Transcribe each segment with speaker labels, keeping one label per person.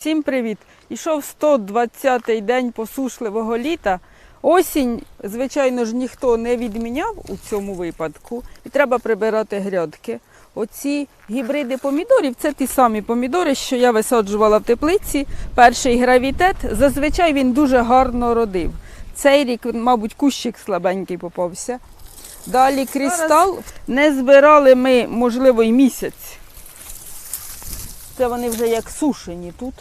Speaker 1: Всім привіт! Ішов 120-й день посушливого літа. Осінь, звичайно ж, ніхто не відміняв у цьому випадку, і треба прибирати грядки. Оці гібриди помідорів це ті самі помідори, що я висаджувала в теплиці. Перший гравітет. Зазвичай він дуже гарно родив. Цей рік, мабуть, кущик слабенький попався. Далі кристал. Не збирали ми, можливо, й місяць. Це вони вже як сушені тут.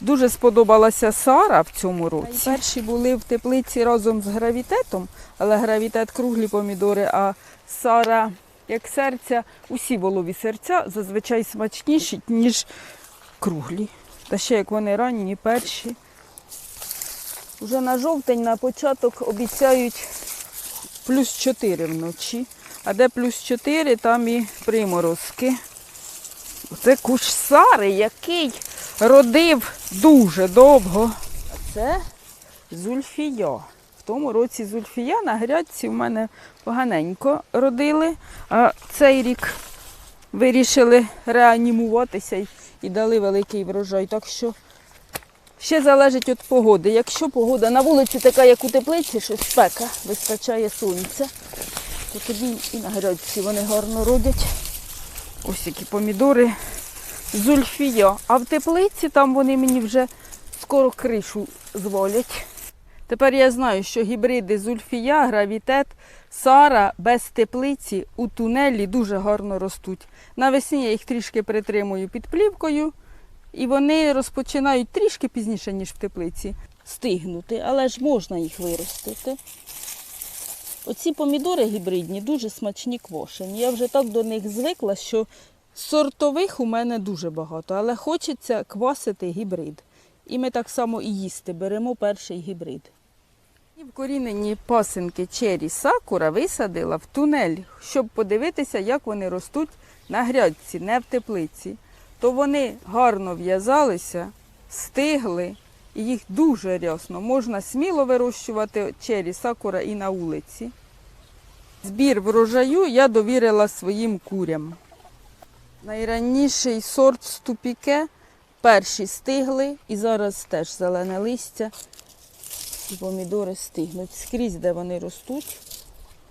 Speaker 1: Дуже сподобалася Сара в цьому році. Перші були в теплиці разом з гравітетом, але гравітет круглі помідори, а Сара, як серця, усі волові серця зазвичай смачніші, ніж круглі. Та ще як вони ранні, перші. Уже на жовтень, на початок обіцяють плюс 4 вночі. А де плюс 4, там і приморозки. Це кущ Сари, який родив дуже довго. Це зульфія. В тому році зульфія на грядці в мене поганенько родили, а цей рік вирішили реанімуватися і- дали великий врожай. Так що ще залежить від погоди. Якщо погода на вулиці така, як у теплиці, що спека, вистачає сонця, то тоді і на грядці вони гарно родять. Ось які помідори. Зульфія. А в теплиці там вони мені вже скоро кришу зволять. Тепер я знаю, що гібриди зульфія, гравітет, сара без теплиці у тунелі дуже гарно ростуть. Навесні я їх трішки притримую під плівкою, і вони розпочинають трішки пізніше, ніж в теплиці, стигнути, але ж можна їх виростити. Оці помідори гібридні дуже смачні квошені. Я вже так до них звикла, що сортових у мене дуже багато, але хочеться квасити гібрид. І ми так само і їсти беремо перший гібрид. І вкорінені пасинки чері сакура висадила в тунель, щоб подивитися, як вони ростуть на грядці, не в теплиці. То вони гарно в'язалися, стигли, і їх дуже рясно. Можна сміло вирощувати чері сакура і на вулиці. Збір врожаю я довірила своїм курям. Найранніший сорт ступіке, перші стигли і зараз теж зелене листя. І помідори стигнуть скрізь, де вони ростуть.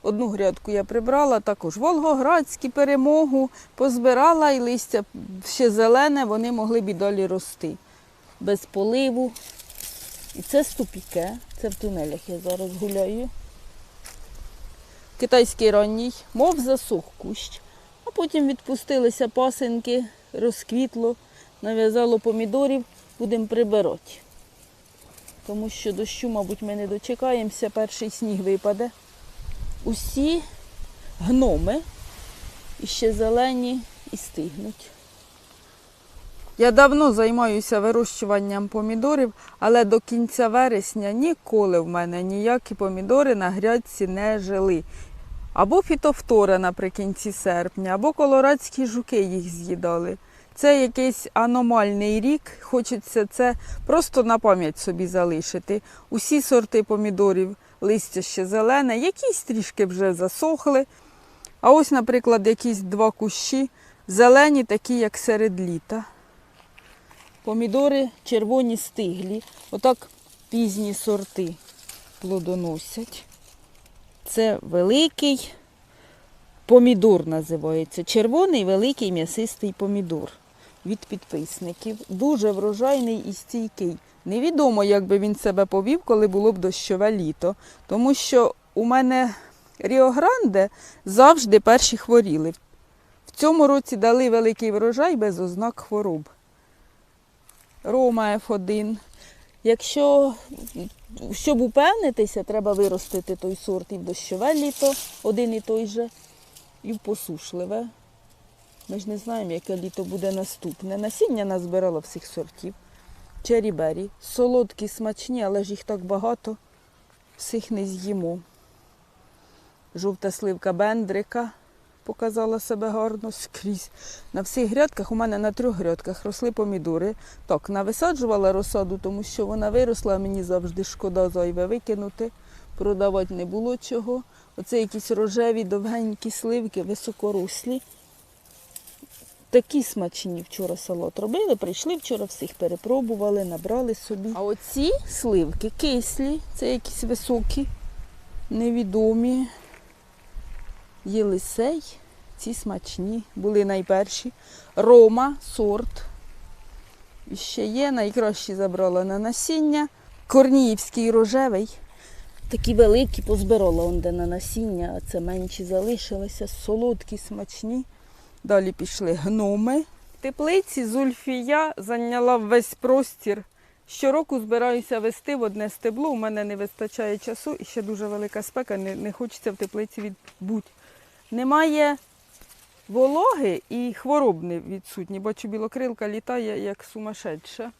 Speaker 1: Одну грядку я прибрала, також волгоградські перемогу позбирала і листя ще зелене, вони могли б і далі рости. Без поливу. І це ступіке, це в тунелях я зараз гуляю. Китайський ранній, мов засух кущ. А потім відпустилися пасинки, розквітло, нав'язало помідорів, будемо прибирати. Тому що дощу, мабуть, ми не дочекаємося, перший сніг випаде. Усі гноми і ще зелені і стигнуть. Я давно займаюся вирощуванням помідорів, але до кінця вересня ніколи в мене ніякі помідори на грядці не жили. Або фітофтора наприкінці серпня, або колорадські жуки їх з'їдали. Це якийсь аномальний рік, хочеться це просто на пам'ять собі залишити. Усі сорти помідорів, листя ще зелене, якісь трішки вже засохли. А ось, наприклад, якісь два кущі зелені, такі, як серед літа. Помідори червоні стиглі, отак пізні сорти плодоносять. Це великий помідор називається. Червоний великий м'ясистий помідор від підписників. Дуже врожайний і стійкий. Невідомо, як би він себе повів, коли було б дощове літо. Тому що у мене Ріогранде завжди перші хворіли. В цьому році дали великий врожай без ознак хвороб. Рома F1. Якщо щоб упевнитися, треба виростити той сорт і в дощове літо, один і той же, і в посушливе. Ми ж не знаємо, яке літо буде наступне. Насіння назбирала всіх сортів. Черібері. Солодкі, смачні, але ж їх так багато, всіх не з'їмо. Жовта сливка бендрика показала себе гарно скрізь. На всіх грядках, у мене на трьох грядках росли помідори. Так, нависаджувала розсаду, тому що вона виросла, мені завжди шкода зайве викинути. Продавати не було чого. Оце якісь рожеві довгенькі сливки, високорослі. Такі смачні вчора салат робили, прийшли вчора, всіх перепробували, набрали собі. А оці сливки кислі, це якісь високі, невідомі. Єлисей, ці смачні, були найперші. Рома, сорт. І ще є, найкращі забрала на насіння. Корніївський рожевий. Такі великі позбирала он де на насіння, а це менші залишилися, солодкі, смачні. Далі пішли гноми. В теплиці Зульфія зайняла весь простір. Щороку збираюся вести в одне стебло. У мене не вистачає часу і ще дуже велика спека, не, не хочеться в теплиці відбути. Немає вологи і хвороб не відсутні. Бачу, білокрилка літає як сумасшедша.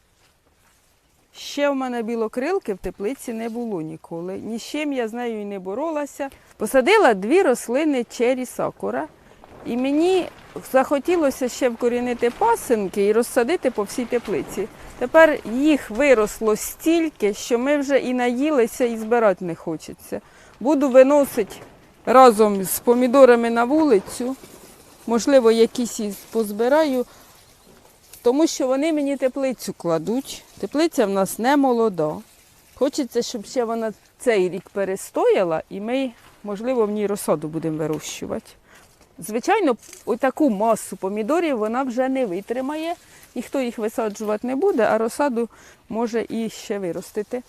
Speaker 1: Ще в мене білокрилки в теплиці не було ніколи. Ні з чим я з нею і не боролася. Посадила дві рослини чері сакура. І мені захотілося ще вкорінити пасинки і розсадити по всій теплиці. Тепер їх виросло стільки, що ми вже і наїлися, і збирати не хочеться. Буду виносити разом з помідорами на вулицю. Можливо, якісь позбираю, тому що вони мені теплицю кладуть. Теплиця в нас не молода. Хочеться, щоб ще вона цей рік перестояла, і ми, можливо, в ній розсаду будемо вирощувати. Звичайно, таку масу помідорів вона вже не витримає. Ніхто їх висаджувати не буде, а розсаду може і ще виростити.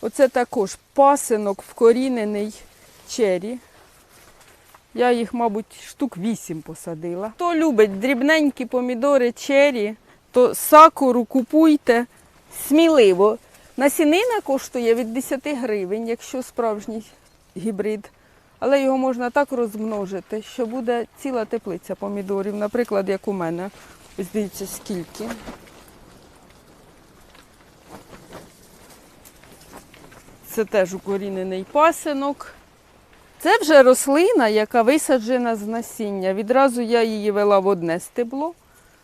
Speaker 1: Оце також пасинок вкорінений чері. Я їх, мабуть, штук вісім посадила. Хто любить дрібненькі помідори чері, то сакуру купуйте сміливо. Насінина коштує від 10 гривень, якщо справжній гібрид. Але його можна так розмножити, що буде ціла теплиця помідорів, наприклад, як у мене. Ось дивіться, скільки. Це теж укорінений пасинок. Це вже рослина, яка висаджена з насіння. Відразу я її вела в одне стебло,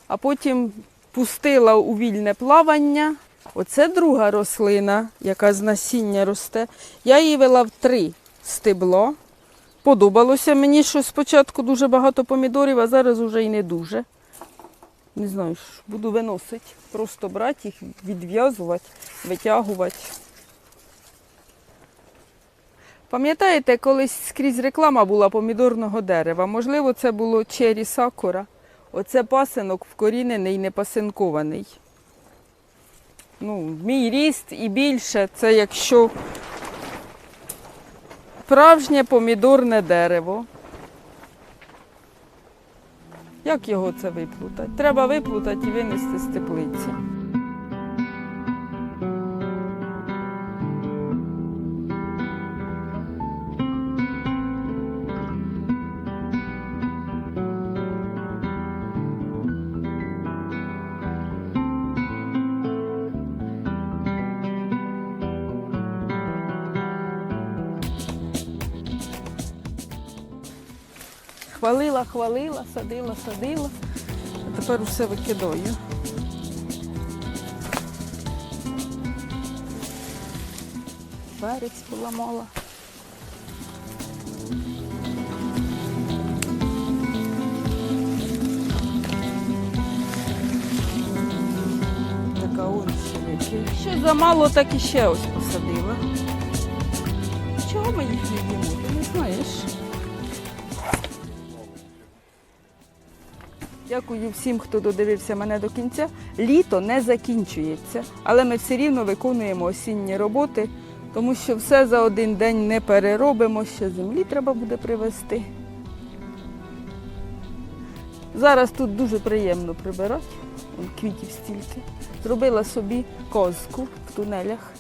Speaker 1: а потім пустила у вільне плавання. Оце друга рослина, яка з насіння росте. Я її вела в три стебло. Подобалося мені, що спочатку дуже багато помідорів, а зараз вже і не дуже. Не знаю, буду виносити. Просто брати їх, відв'язувати, витягувати. Пам'ятаєте, колись скрізь реклама була помідорного дерева. Можливо, це було чері сакура. Оце пасинок вкорінений, не пасинкований. Ну, мій ріст і більше це якщо справжнє помідорне дерево. Як його це виплутати? Треба виплутати і винести з теплиці. Хвалила, хвалила, садила, садила. А тепер усе викидаю. Перець поламала. Така ось велика. Що замало, так і ще ось посадила. Чого ми їх не їмо? Ти не знаєш? Дякую всім, хто додивився мене до кінця. Літо не закінчується, але ми все рівно виконуємо осінні роботи, тому що все за один день не переробимо, ще землі треба буде привезти. Зараз тут дуже приємно прибирати, квітів стільки. Зробила собі козку в тунелях.